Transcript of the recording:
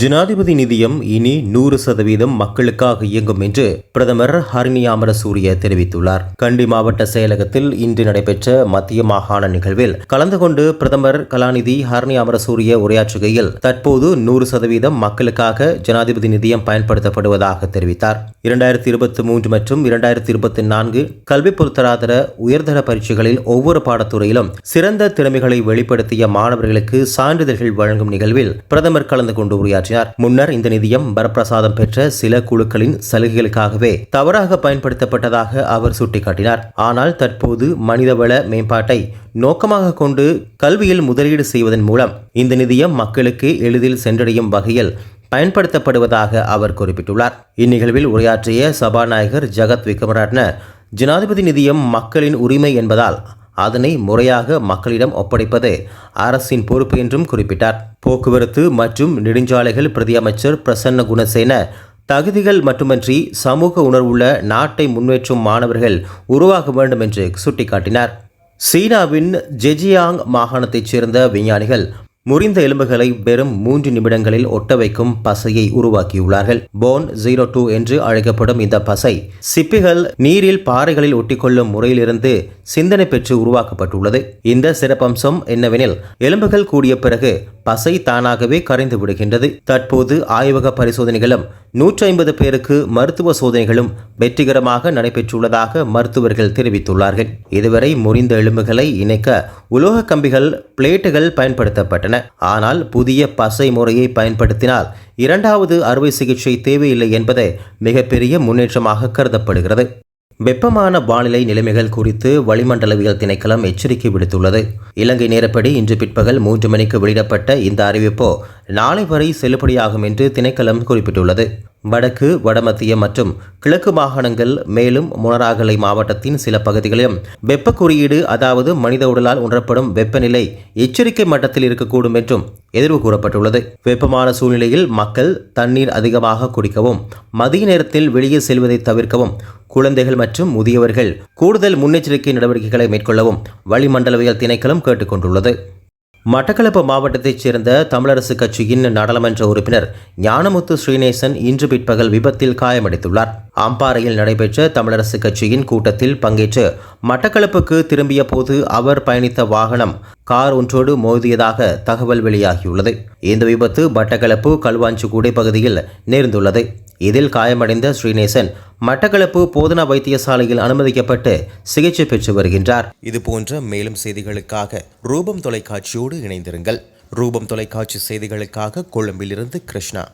ஜனாதிபதி நிதியம் இனி நூறு சதவீதம் மக்களுக்காக இயங்கும் என்று பிரதமர் ஹரிணி அமரசூரிய தெரிவித்துள்ளார். கண்டி மாவட்ட செயலகத்தில் இன்று நடைபெற்ற மத்திய மாகாண நிகழ்வில் கலந்து கொண்டு பிரதமர் கலாநிதி ஹரிணி அமரசூரிய உரையாற்றுகையில் தற்போது நூறு சதவீதம் மக்களுக்காக ஜனாதிபதி நிதியம் பயன்படுத்தப்படுவதாக தெரிவித்தார். இரண்டாயிரத்தி இருபத்தி மூன்று மற்றும் இரண்டாயிரத்தி இருபத்தி நான்கு கல்வி பொருத்தராதர உயர்தர பரீட்சைகளில் ஒவ்வொரு பாடத்துறையிலும் சிறந்த திறமைகளை வெளிப்படுத்திய மாணவர்களுக்கு சான்றிதழ்கள் வழங்கும் நிகழ்வில் பிரதமர் கலந்து கொண்டு உரையாற்றினார். முன்னர் இந்த நிதியம் வரப்பிரசாதம் பெற்ற சில குழுக்களின் சலுகைகளுக்காகவே தவறாக பயன்படுத்தப்பட்டதாக அவர் சுட்டிக்காட்டினார். ஆனால் தற்போது மனிதவள மேம்பாட்டை நோக்கமாக கொண்டு கல்வியில் முதலீடு செய்வதன் மூலம் இந்த நிதியம் மக்களுக்கு எளிதில் சென்றடையும் வகையில் பயன்படுத்தப்படுவதாக அவர் குறிப்பிட்டுள்ளார். இந்நிகழ்வில் உரையாற்றிய சபாநாயகர் ஜகத் விக்ரமரட்ன ஜனாதிபதி நிதியம் மக்களின் உரிமை என்பதால் அதனை முறையாக மக்களிடம் ஒப்படைப்பது அரசின் பொறுப்பு என்றும் குறிப்பிட்டார். போக்குவரத்து மற்றும் நெடுஞ்சாலைகள் பிரதியமைச்சர் பிரசன்ன குணசேன தகுதிகள் மட்டுமன்றி சமூக உணர்வுள்ள நாட்டை முன்னேற்றும் மாணவர்கள் உருவாக வேண்டும் என்று சுட்டிக்காட்டினார். சீனாவின் ஜெஜியாங் மாகாணத்தைச் சேர்ந்த விஞ்ஞானிகள் முறிந்த எலும்புகளை வெறும் மூன்று நிமிடங்களில் ஒட்ட வைக்கும் பசையை உருவாக்கியுள்ளார்கள். போன் ஜீரோ டூ என்று அழைக்கப்படும் இந்த பசை சிப்பிகள் நீரில் பாறைகளில் ஒட்டிக்கொள்ளும் முறையிலிருந்து சிந்தனை பெற்று உருவாக்கப்பட்டுள்ளது. இந்த சிறப்பம்சம் என்னவெனில் எலும்புகள் கூடிய பிறகு பசை தானாகவே கரைந்து விடுகின்றது. தற்போது ஆய்வக பரிசோதனைகளும் நூற்றி ஐம்பது பேருக்கு மருத்துவ சோதனைகளும் வெற்றிகரமாக நடைபெற்றுள்ளதாக மருத்துவர்கள் தெரிவித்துள்ளார்கள். இதுவரை முறிந்த எலும்புகளை இணைக்க உலோக கம்பிகள் பிளேட்டுகள் பயன்படுத்தப்பட்டன. ஆனால் புதிய பசை முறையை பயன்படுத்தினால் இரண்டாவது அறுவை சிகிச்சை தேவையில்லை என்பது மிகப்பெரிய முன்னேற்றமாக கருதப்படுகிறது. வெப்பமான வானிலை நிலைமைகள் குறித்து வளிமண்டலவியல் திணைக்களம் எச்சரிக்கை விடுத்துள்ளது. இலங்கை நேரப்படி இன்று பிற்பகல் மூன்று மணிக்கு வெளியிடப்பட்ட இந்த அறிவிப்போ நாளை வரை செல்லுபடியாகும் என்று திணைக்களம் குறிப்பிட்டுள்ளது. வடக்கு வடமத்திய மற்றும் கிழக்கு மாகாணங்கள் மேலும் முனராகலை மாவட்டத்தின் சில பகுதிகளிலும் வெப்ப குறியீடு அதாவது மனித உடலால் உணரப்படும் வெப்பநிலை எச்சரிக்கை மட்டத்தில் இருக்கக்கூடும் என்றும் எதிர்வு கூறப்பட்டுள்ளது. வெப்பமான சூழ்நிலையில் மக்கள் தண்ணீர் அதிகமாக குடிக்கவும் மதிய நேரத்தில் வெளியே செல்வதை தவிர்க்கவும் குழந்தைகள் மற்றும் முதியவர்கள் கூடுதல் முன்னெச்சரிக்கை நடவடிக்கைகளை மேற்கொள்ளவும் வளிமண்டலவியல் திணைக்களம் கேட்டுக்கொண்டுள்ளது. மட்டக்களப்பு மாவட்டத்தைச் சேர்ந்த தமிழரசு கட்சியின் நாடாளுமன்ற உறுப்பினர் ஞானமுத்து ஸ்ரீநேசன் இன்று பிற்பகல் விபத்தில் காயமடைந்துள்ளார். அம்பாறையில் நடைபெற்ற தமிழரசு கட்சியின் கூட்டத்தில் பங்கேற்று மட்டக்களப்புக்கு திரும்பிய போது அவர் பயணித்த வாகனம் கார் ஒன்றோடு மோதியதாக தகவல் வெளியாகியுள்ளது. இந்த விபத்து மட்டக்களப்பு களுவாஞ்சிக்குடை பகுதியில் நேர்ந்துள்ளது. இதில் காயமடைந்த ஸ்ரீநேசன் மட்டக்களப்பு போதனா வைத்தியசாலையில் அனுமதிக்கப்பட்டு சிகிச்சை பெற்று வருகின்றார். இது போன்ற மேலும் செய்திகளுக்காக ரூபம் தொலைக்காட்சியோடு இணைந்திருங்கள். ரூபம் தொலைக்காட்சி செய்திகளுக்காக கொழும்பிலிருந்து கிருஷ்ணா.